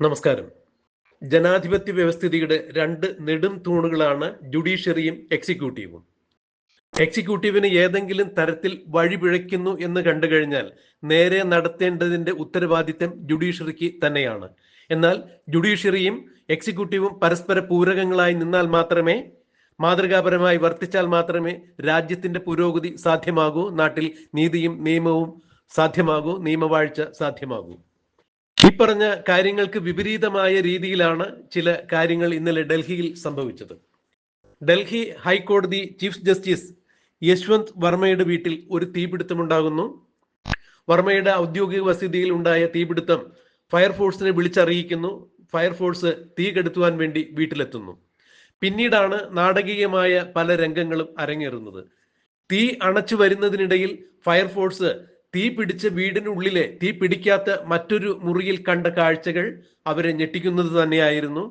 നമസ്കാരം. ജനാധിപത്യ വ്യവസ്ഥിതിയുടെ രണ്ട് നെടും തൂണുകളാണ് ജുഡീഷ്യറിയും എക്സിക്യൂട്ടീവും. എക്സിക്യൂട്ടീവിന് ഏതെങ്കിലും തരത്തിൽ വഴിപിഴയ്ക്കുന്നു എന്ന് കണ്ടു കഴിഞ്ഞാൽ നേരെ നടത്തേണ്ടതിന്റെ ഉത്തരവാദിത്തം ജുഡീഷ്യറിക്ക് തന്നെയാണ്. എന്നാൽ ജുഡീഷ്യറിയും എക്സിക്യൂട്ടീവും പരസ്പര പൂരകങ്ങളായി നിന്നാൽ മാത്രമേ മാതൃകാപരമായി വർത്തിച്ചാൽ മാത്രമേ രാജ്യത്തിന്റെ പുരോഗതി സാധ്യമാകൂ നാട്ടിൽ നീതിയും നിയമവും സാധ്യമാകൂ നിയമവാഴ്ച സാധ്യമാകൂ. ഈ പറഞ്ഞ കാര്യങ്ങൾക്ക് വിപരീതമായ രീതിയിലാണ് ചില കാര്യങ്ങൾ ഇന്നലെ ഡൽഹിയിൽ സംഭവിച്ചത്. ഡൽഹി ഹൈക്കോടതി ചീഫ് ജസ്റ്റിസ് യശ്വന്ത് വർമ്മയുടെ വീട്ടിൽ ഒരു തീപിടുത്തമുണ്ടാകുന്നു. വർമ്മയുടെ ഔദ്യോഗിക വസതിയിൽ ഉണ്ടായ തീപിടുത്തം ഫയർഫോഴ്സിനെ വിളിച്ചറിയിക്കുന്നു. ഫയർഫോഴ്സ് തീ കെടുത്തുവാൻ വേണ്ടി വീട്ടിലെത്തുന്നു. പിന്നീടാണ് നാടകീയമായ പല രംഗങ്ങളും അരങ്ങേറുന്നത്. തീ അണച്ചു വരുന്നതിനിടയിൽ ഫയർഫോഴ്സ് തീ പിടിച്ച വീടിനുള്ളിലെ തീ പിടിക്കാത്ത മറ്റൊരു മുറിയിൽ കണ്ട കാഴ്ചകൾ അവരെ ഞെട്ടിക്കുന്നത് തന്നെയായിരുന്നു.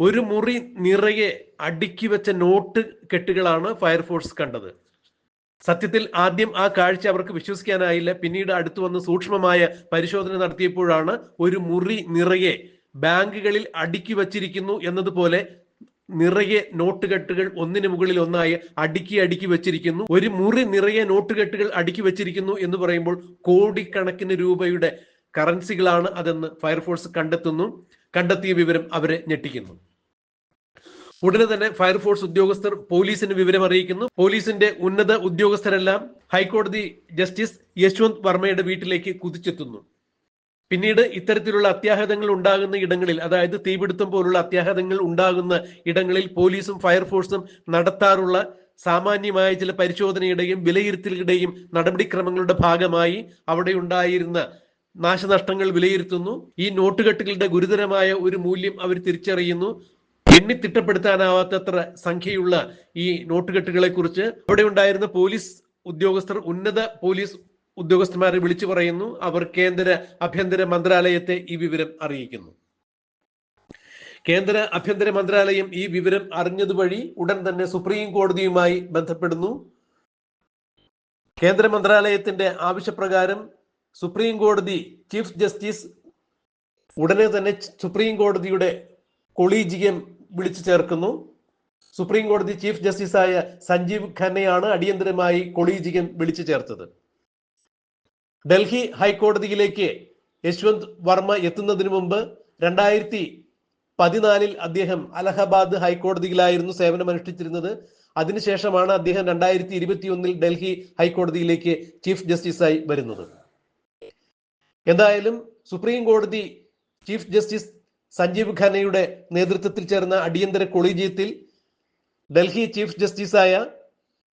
ഒരു മുറി നിറയെ അടുക്കി വെച്ച നോട്ട് കെട്ടുകളാണ് ഫയർഫോഴ്സ് കണ്ടത്. സത്യത്തിൽ ആദ്യം ആ കാഴ്ച അവർക്ക് വിശ്വസിക്കാനായില്ല. പിന്നീട് അടുത്തു വന്ന് സൂക്ഷ്മമായ പരിശോധന നടത്തിയപ്പോഴാണ് ഒരു മുറി നിറയെ ബാങ്കുകളിൽ അടുക്കി വച്ചിരിക്കുന്നു എന്നതുപോലെ നിറയെ നോട്ടുകെട്ടുകൾ ഒന്നിനു മുകളിൽ ഒന്നായി അടുക്കി അടുക്കി വെച്ചിരിക്കുന്നു. ഒരു മുറി നിറയെ നോട്ടുകെട്ടുകൾ അടുക്കി വെച്ചിരിക്കുന്നു എന്ന് പറയുമ്പോൾ കോടിക്കണക്കിന് രൂപയുടെ കറൻസികളാണ് അതെന്ന് ഫയർഫോഴ്സ് കണ്ടെത്തുന്നു. കണ്ടെത്തിയ വിവരം അവരെ ഞെട്ടിക്കുന്നു. ഉടനെ തന്നെ ഫയർഫോഴ്സ് ഉദ്യോഗസ്ഥർ പോലീസിന് വിവരം അറിയിക്കുന്നു. പോലീസിന്റെ ഉന്നത ഉദ്യോഗസ്ഥരെല്ലാം ഹൈക്കോടതി ജസ്റ്റിസ് യശ്വന്ത് വർമ്മയുടെ വീട്ടിലേക്ക് കുതിച്ചെത്തുന്നു. പിന്നീട് ഇത്തരത്തിലുള്ള അത്യാഹിതങ്ങൾ ഉണ്ടാകുന്ന ഇടങ്ങളിൽ അതായത് തീപിടുത്തം പോലുള്ള അത്യാഹിതങ്ങൾ ഉണ്ടാകുന്ന ഇടങ്ങളിൽ പോലീസും ഫയർഫോഴ്സും നടത്താറുള്ള സാമാന്യമായ ചില പരിശോധനയുടെയും വിലയിരുത്തലുകളുടെയും നടപടിക്രമങ്ങളുടെ ഭാഗമായി അവിടെ ഉണ്ടായിരുന്ന നാശനഷ്ടങ്ങൾ വിലയിരുത്തുന്നു. ഈ നോട്ടുകെട്ടുകളുടെ ഗുരുതരമായ ഒരു മൂല്യം അവർ തിരിച്ചറിയുന്നു. എണ്ണി തിട്ടപ്പെടുത്താനാവാത്തത്ര സംഖ്യയുള്ള ഈ നോട്ടുകെട്ടുകളെ കുറിച്ച് അവിടെ ഉണ്ടായിരുന്ന പോലീസ് ഉദ്യോഗസ്ഥർ ഉന്നത പോലീസ് ഉദ്യോഗസ്ഥന്മാരെ വിളിച്ചു പറയുന്നു. അവർ കേന്ദ്ര ആഭ്യന്തര മന്ത്രാലയത്തെ ഈ വിവരം അറിയിക്കുന്നു. കേന്ദ്ര ആഭ്യന്തര മന്ത്രാലയം ഈ വിവരം അറിഞ്ഞതുവഴി ഉടൻ തന്നെ സുപ്രീം കോടതിയുമായി ബന്ധപ്പെടുന്നു. കേന്ദ്ര മന്ത്രാലയത്തിന്റെ ആവശ്യപ്രകാരം സുപ്രീം കോടതി ചീഫ് ജസ്റ്റിസ് ഉടനെ തന്നെ സുപ്രീം കോടതിയുടെ കൊളീജിയം വിളിച്ചു ചേർക്കുന്നു. സുപ്രീം കോടതി ചീഫ് ജസ്റ്റിസായ സഞ്ജീവ് ഖന്നയാണ് അടിയന്തരമായി കൊളീജിയം വിളിച്ചു ചേർത്തത്. ഡൽഹി ഹൈക്കോടതിയിലേക്ക് യശ്വന്ത് വർമ്മ എത്തുന്നതിന് മുമ്പ് രണ്ടായിരത്തി പതിനാലിൽ അദ്ദേഹം അലഹബാദ് ഹൈക്കോടതിയിലായിരുന്നു സേവനമനുഷ്ഠിച്ചിരുന്നത്. അതിനുശേഷമാണ് അദ്ദേഹം രണ്ടായിരത്തി ഇരുപത്തിയൊന്നിൽ ഡൽഹി ഹൈക്കോടതിയിലേക്ക് ചീഫ് ജസ്റ്റിസായി വരുന്നത്. എന്തായാലും സുപ്രീം കോടതി ചീഫ് ജസ്റ്റിസ് സഞ്ജീവ് ഖന്നയുടെ നേതൃത്വത്തിൽ ചേർന്ന അടിയന്തര കൊളീജിയത്തിൽ ഡൽഹി ചീഫ് ജസ്റ്റിസായ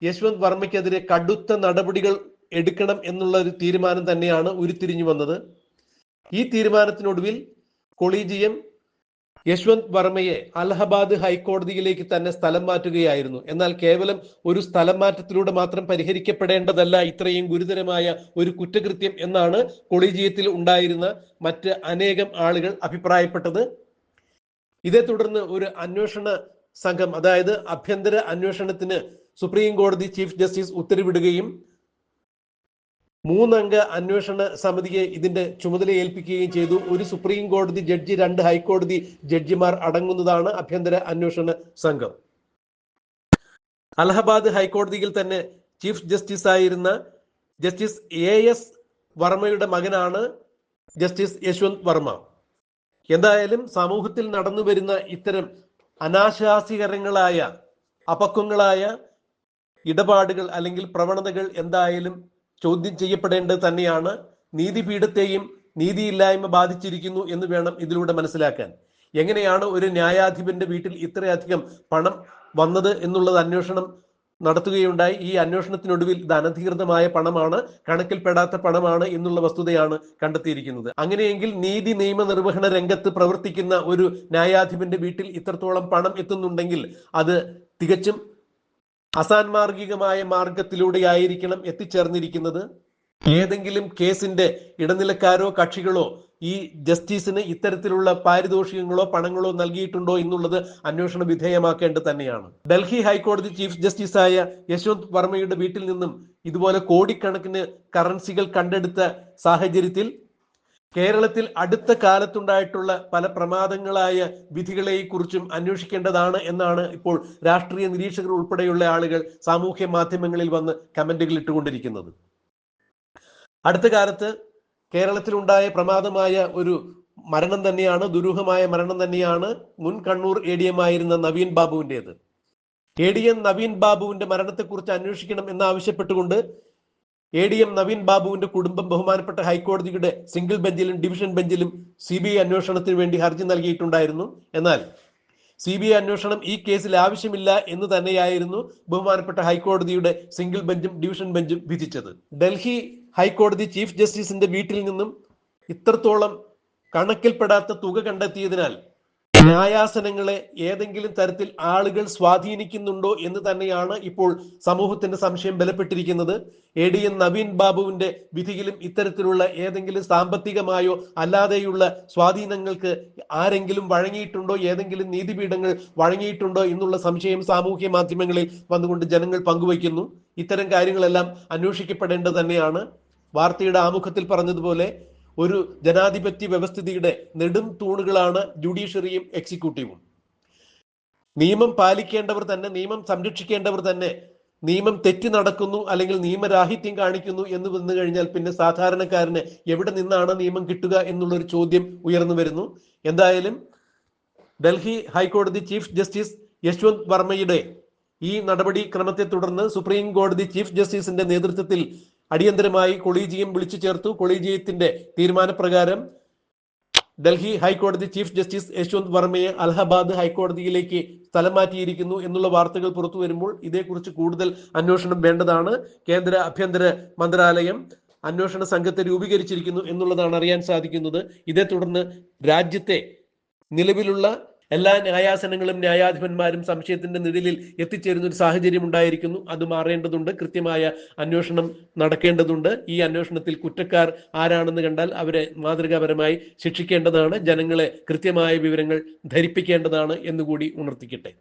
യശ്വന്ത് വർമ്മയ്ക്കെതിരെ കടുത്ത നടപടികൾ എടുക്കണം എന്നുള്ള ഒരു തീരുമാനം തന്നെയാണ് ഉരുത്തിരിഞ്ഞു വന്നത്. ഈ തീരുമാനത്തിനൊടുവിൽ കൊളീജിയം യശ്വന്ത് വർമ്മയെ അലഹബാദ് ഹൈക്കോടതിയിലേക്ക് തന്നെ സ്ഥലം മാറ്റുകയായിരുന്നു. എന്നാൽ കേവലം ഒരു സ്ഥലം മാറ്റത്തിലൂടെ മാത്രം പരിഹരിക്കപ്പെടേണ്ടതല്ല ഇത്രയും ഗുരുതരമായ ഒരു കുറ്റകൃത്യം എന്നാണ് കൊളീജിയത്തിൽ ഉണ്ടായിരുന്ന മറ്റ് അനേകം ആളുകൾ അഭിപ്രായപ്പെട്ടത്. ഇതേ തുടർന്ന് ഒരു അന്വേഷണ സംഘം അതായത് ആഭ്യന്തര അന്വേഷണത്തിന് സുപ്രീം കോടതി ചീഫ് ജസ്റ്റിസ് ഉത്തരവിടുകയും മൂന്നംഗ അന്വേഷണ സമിതിയെ ഇതിന്റെ ചുമതല ഏൽപ്പിക്കുകയും ചെയ്തു. ഒരു സുപ്രീം കോടതി ജഡ്ജി രണ്ട് ഹൈക്കോടതി ജഡ്ജിമാർ അടങ്ങുന്നതാണ് ആഭ്യന്തര അന്വേഷണ സംഘം. അലഹബാദ് ഹൈക്കോടതിയിൽ തന്നെ ചീഫ് ജസ്റ്റിസ് ആയിരുന്ന ജസ്റ്റിസ് എ എസ് വർമ്മയുടെ മകനാണ് ജസ്റ്റിസ് യശ്വന്ത് വർമ്മ. എന്തായാലും സമൂഹത്തിൽ നടന്നു വരുന്ന ഇത്തരം അനാശാസികരങ്ങളായ അപക്വങ്ങളായ ഇടപാടുകൾ അല്ലെങ്കിൽ പ്രവണതകൾ എന്തായാലും ചോദ്യം ചെയ്യപ്പെടേണ്ടത് തന്നെയാണ്. നീതിപീഠത്തെയും നീതിയില്ലായ്മ ബാധിച്ചിരിക്കുന്നു എന്ന് വേണം ഇതിലൂടെ മനസ്സിലാക്കാൻ. എങ്ങനെയാണ് ഒരു ന്യായാധിപന്റെ വീട്ടിൽ ഇത്രയധികം പണം വന്നത് എന്നുള്ളത് അന്വേഷണം നടത്തുകയുണ്ടായി. ഈ അന്വേഷണത്തിനൊടുവിൽ ഇത് അനധികൃതമായ പണമാണ് കണക്കിൽപ്പെടാത്ത പണമാണ് എന്നുള്ള വസ്തുതയാണ് കണ്ടെത്തിയിരിക്കുന്നത്. അങ്ങനെയെങ്കിൽ നീതി നിയമ നിർവഹണ രംഗത്ത് പ്രവർത്തിക്കുന്ന ഒരു ന്യായാധിപന്റെ വീട്ടിൽ ഇത്രത്തോളം പണം എത്തുന്നുണ്ടെങ്കിൽ അത് തികച്ചും അസാൻമാർഗികമായ മാർഗത്തിലൂടെയായിരിക്കണം എത്തിച്ചേർന്നിരിക്കുന്നത്. ഏതെങ്കിലും കേസിന്റെ ഇടനിലക്കാരോ കക്ഷികളോ ഈ ജസ്റ്റിസിന് ഇത്തരത്തിലുള്ള പാരിതോഷികങ്ങളോ പണങ്ങളോ നൽകിയിട്ടുണ്ടോ എന്നുള്ളത് അന്വേഷണ വിധേയമാക്കേണ്ടത് തന്നെയാണ്. ഡൽഹി ഹൈക്കോടതി ചീഫ് ജസ്റ്റിസായ യശ്വന്ത് വർമ്മയുടെ വീട്ടിൽ നിന്നും ഇതുപോലെ കോടിക്കണക്കിന് കറൻസികൾ കണ്ടെടുത്ത സാഹചര്യത്തിൽ കേരളത്തിൽ അടുത്ത കാലത്തുണ്ടായിട്ടുള്ള പല പ്രമാദങ്ങളായ വിധികളെ കുറിച്ചും അന്വേഷിക്കേണ്ടതാണ് എന്നാണ് ഇപ്പോൾ രാഷ്ട്രീയ നിരീക്ഷകർ ഉൾപ്പെടെയുള്ള ആളുകൾ സാമൂഹ്യ മാധ്യമങ്ങളിൽ വന്ന് കമന്റുകൾ ഇട്ടുകൊണ്ടിരിക്കുന്നത്. അടുത്ത കാലത്ത് കേരളത്തിലുണ്ടായ പ്രമാദമായ ഒരു മരണം തന്നെയാണ് ദുരൂഹമായ മരണം തന്നെയാണ് മുൻ കണ്ണൂർ എ ഡി എം ആയിരുന്ന നവീൻ ബാബുവിന്റെത്. എ ഡി എം നവീൻ ബാബുവിന്റെ മരണത്തെക്കുറിച്ച് അന്വേഷിക്കണം എന്നാവശ്യപ്പെട്ടുകൊണ്ട് എ ഡി എം നവീൻ ബാബുവിന്റെ കുടുംബം ബഹുമാനപ്പെട്ട ഹൈക്കോടതിയുടെ സിംഗിൾ ബെഞ്ചിലും ഡിവിഷൻ ബെഞ്ചിലും സി ബി ഐ അന്വേഷണത്തിന് വേണ്ടി ഹർജി നൽകിയിട്ടുണ്ടായിരുന്നു. എന്നാൽ സി ബി ഐ അന്വേഷണം ഈ കേസിൽ ആവശ്യമില്ല എന്ന് തന്നെയായിരുന്നു ബഹുമാനപ്പെട്ട ഹൈക്കോടതിയുടെ സിംഗിൾ ബെഞ്ചും ഡിവിഷൻ ബെഞ്ചും വിധിച്ചത്. ഡൽഹി ഹൈക്കോടതി ചീഫ് ജസ്റ്റിസിന്റെ വീട്ടിൽ നിന്നും ഇത്രത്തോളം കണക്കിൽപ്പെടാത്ത തുക കണ്ടെത്തിയതിനാൽ ന്യായാസനങ്ങളെ ഏതെങ്കിലും തരത്തിൽ ആളുകൾ സ്വാധീനിക്കുന്നുണ്ടോ എന്ന് തന്നെയാണ് ഇപ്പോൾ സമൂഹത്തിന്റെ സംശയം ബലപ്പെട്ടിരിക്കുന്നത്. എ ഡി എൻ നവീൻ ബാബുവിന്റെ വിധിയിലും ഇത്തരത്തിലുള്ള ഏതെങ്കിലും സാമ്പത്തികമായോ അല്ലാതെയുള്ള സ്വാധീനങ്ങൾക്ക് ആരെങ്കിലും വഴങ്ങിയിട്ടുണ്ടോ? ഏതെങ്കിലും നീതിപീഠങ്ങൾ വഴങ്ങിയിട്ടുണ്ടോ എന്നുള്ള സംശയം സാമൂഹ്യ മാധ്യമങ്ങളിൽ വന്നുകൊണ്ട് ജനങ്ങൾ പങ്കുവയ്ക്കുന്നു. ഇത്തരം കാര്യങ്ങളെല്ലാം അന്വേഷിക്കപ്പെടേണ്ടത് തന്നെയാണ്. വാർത്തയുടെ ആമുഖത്തിൽ പറഞ്ഞതുപോലെ ഒരു ജനാധിപത്യ വ്യവസ്ഥിതിയുടെ നെടും തൂണുകളാണ് ജുഡീഷ്യറിയും എക്സിക്യൂട്ടീവും. നിയമം പാലിക്കേണ്ടവർ തന്നെ നിയമം സംരക്ഷിക്കേണ്ടവർ തന്നെ നിയമം തെറ്റി നടക്കുന്നു അല്ലെങ്കിൽ നിയമരാഹിത്യം കാണിക്കുന്നു എന്ന് വന്നു കഴിഞ്ഞാൽ പിന്നെ സാധാരണക്കാരന് എവിടെ നിന്നാണ് നിയമം കിട്ടുക എന്നുള്ളൊരു ചോദ്യം ഉയർന്നു വരുന്നു. എന്തായാലും ഡൽഹി ഹൈക്കോടതി ചീഫ് ജസ്റ്റിസ് യശ്വന്ത് വർമ്മയുടെ ഈ നടപടി ക്രമത്തെ തുടർന്ന് സുപ്രീം കോടതി ചീഫ് ജസ്റ്റിസിന്റെ നേതൃത്വത്തിൽ അടിയന്തരമായി കൊളീജിയം വിളിച്ചു ചേർത്തു. കൊളീജിയത്തിന്റെ തീരുമാനപ്രകാരം ഡൽഹി ഹൈക്കോടതി ചീഫ് ജസ്റ്റിസ് യശ്വന്ത് വർമ്മയെ അലഹബാദ് ഹൈക്കോടതിയിലേക്ക് സ്ഥലം മാറ്റിയിരിക്കുന്നു എന്നുള്ള വാർത്തകൾ പുറത്തു വരുമ്പോൾ ഇതേക്കുറിച്ച് കൂടുതൽ അന്വേഷണം വേണ്ടതാണ്. കേന്ദ്ര ആഭ്യന്തര മന്ത്രാലയം അന്വേഷണ സംഘത്തെ രൂപീകരിച്ചിരിക്കുന്നു എന്നുള്ളതാണ് അറിയാൻ സാധിക്കുന്നത്. ഇതേ തുടർന്ന് രാജ്യത്തെ നിലവിലുള്ള എല്ലാ ന്യായാസനങ്ങളും ന്യായാധിപന്മാരും സംശയത്തിന്റെ നിഴലിൽ എത്തിച്ചേരുന്ന ഒരു സാഹചര്യം ഉണ്ടായിരിക്കുന്നു. അത് മാറേണ്ടതുണ്ട്. കൃത്യമായ അന്വേഷണം നടക്കേണ്ടതുണ്ട്. ഈ അന്വേഷണത്തിൽ കുറ്റക്കാർ ആരാണെന്ന് കണ്ടാൽ അവരെ മാതൃകാപരമായി ശിക്ഷിക്കേണ്ടതാണ്. ജനങ്ങളെ കൃത്യമായ വിവരങ്ങൾ ധരിപ്പിക്കേണ്ടതാണ് എന്നുകൂടി ഉണർത്തിക്കട്ടെ.